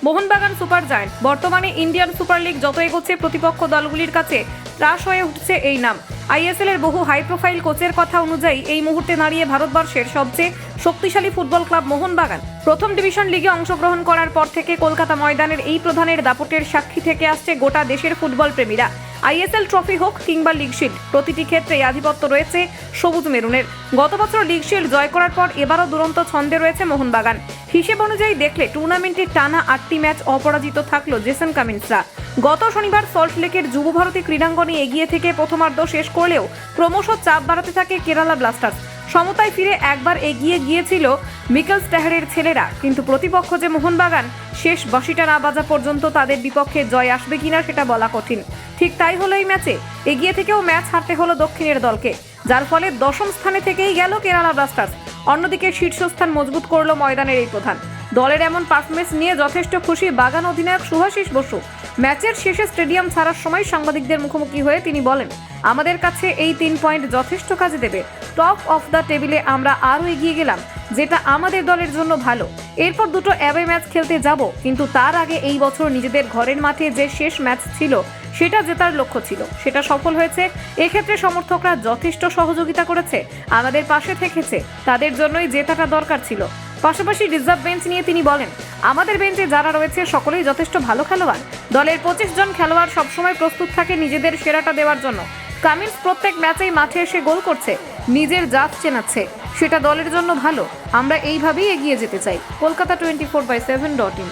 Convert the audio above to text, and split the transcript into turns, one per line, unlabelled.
Mohun Bagan super giant. বর্তমানে Indian super league যত এগোচ্ছে, প্রতিপক্ষ দলগুলির কাছে ত্রাস হয়ে উঠছে এই নাম। আইএসএল এর বহু হাই প্রোফাইল কোচের কথা অনুযায়ী এই মুহূর্তে দাঁড়িয়ে ভারতবর্ষের সবচেয়ে শক্তিশালী ফুটবল ক্লাব মোহনবাগান। প্রথম ডিভিশন লিগে অংশগ্রহণ করার পর থেকে কলকাতা ময়দানের এই প্রধানের দাপটের সাক্ষী থেকে আসছে গোটা দেশের ফুটবল প্রেমীরা আইএসএল ট্রফি হোক কিংবা লিগ শিল্ড প্রতিটি ক্ষেত্রেই আধিপত্য রয়েছে সবুজ মেরুনের। গত বছর লিগ শিল্ড জয় করার পর এবারও দুরন্ত ছন্দে রয়েছে মোহনবাগান। হিসেব অনুযায়ী দেখলে টুর্নামেন্টে টানা আটটি ম্যাচ অপরাজিত থাকল জেসন কামিন্সরা। গত শনিবার সল্টলেকের যুব ভারতী ক্রীড়াঙ্গনে এগিয়ে থেকে প্রথমার্ধ শেষ করলেও ক্রমশ চাপ বাড়াতে থাকে কেরালা ব্লাস্টার্স। সমতায় ফিরে একবার এগিয়ে গিয়েছিল মিকেল স্ট্যাহারের ছেলেরা, কিন্তু প্রতিপক্ষ যে মোহনবাগান শেষ বাঁশিটা না বাজা পর্যন্ত তাদের বিপক্ষে জয় আসবে কিনা সেটা বলা কঠিন। ঠিক তাই হলো এই ম্যাচে। এগিয়ে থেকেও ম্যাচ হারতে হলো দক্ষিণের দলকে। যার ফলে দশম স্থানে থেকেই গেল কেরালা ব্লাস্টার্স। অন্যদিকে শীর্ষস্থান মজবুত করল ময়দানের এই প্রধান। দলের এমন পারফরমেন্স নিয়ে যথেষ্ট খুশি বাগান অধিনায়ক সুভাষিস বসু। ম্যাচের শেষে স্টেডিয়াম ছাড়ার সময় সাংবাদিকদের মুখোমুখি হয়ে তিনি বলেন, আমাদের কাছে এই তিন পয়েন্ট যথেষ্ট কাজে দেবে। টপ অফ দ্য টেবিলে আমরা আরও এগিয়ে গেলাম। যেটা আমাদের দলের জন্য ভালো। এরপর দুটো অ্যাওয়ে ম্যাচ খেলতে যাব, কিন্তু তার আগে এই বছর নিজেদের ঘরের মাঠে যে শেষ ম্যাচ ছিল, সেটা জেতার লক্ষ্য ছিল। সেটা সফল হয়েছে, এক্ষেত্রে সমর্থকরা যথেষ্ট সহযোগিতা করেছে, আমাদের পাশে থেকেছে, তাদের জন্যই জেতাটা দরকার ছিল। পাশাপাশি রিজার্ভ বেঞ্চ নিয়ে তিনি বলেন, আমাদের বেঞ্চে যারা রয়েছে, সকলেই যথেষ্ট ভালো খেলোয়াড়। দলের পঁচিশ জন খেলোয়াড় সবসময় প্রস্তুত থাকে নিজেদের সেরাটা দেওয়ার জন্য। কামিন্স প্রত্যেক ম্যাচেই মাঠে এসে গোল করছে নিজের জাত চেনাচ্ছে। সেটা দলের জন্য ভালো। আমরা এইভাবেই এগিয়ে যেতে চাই। Kolkata twenty four by seven dot in.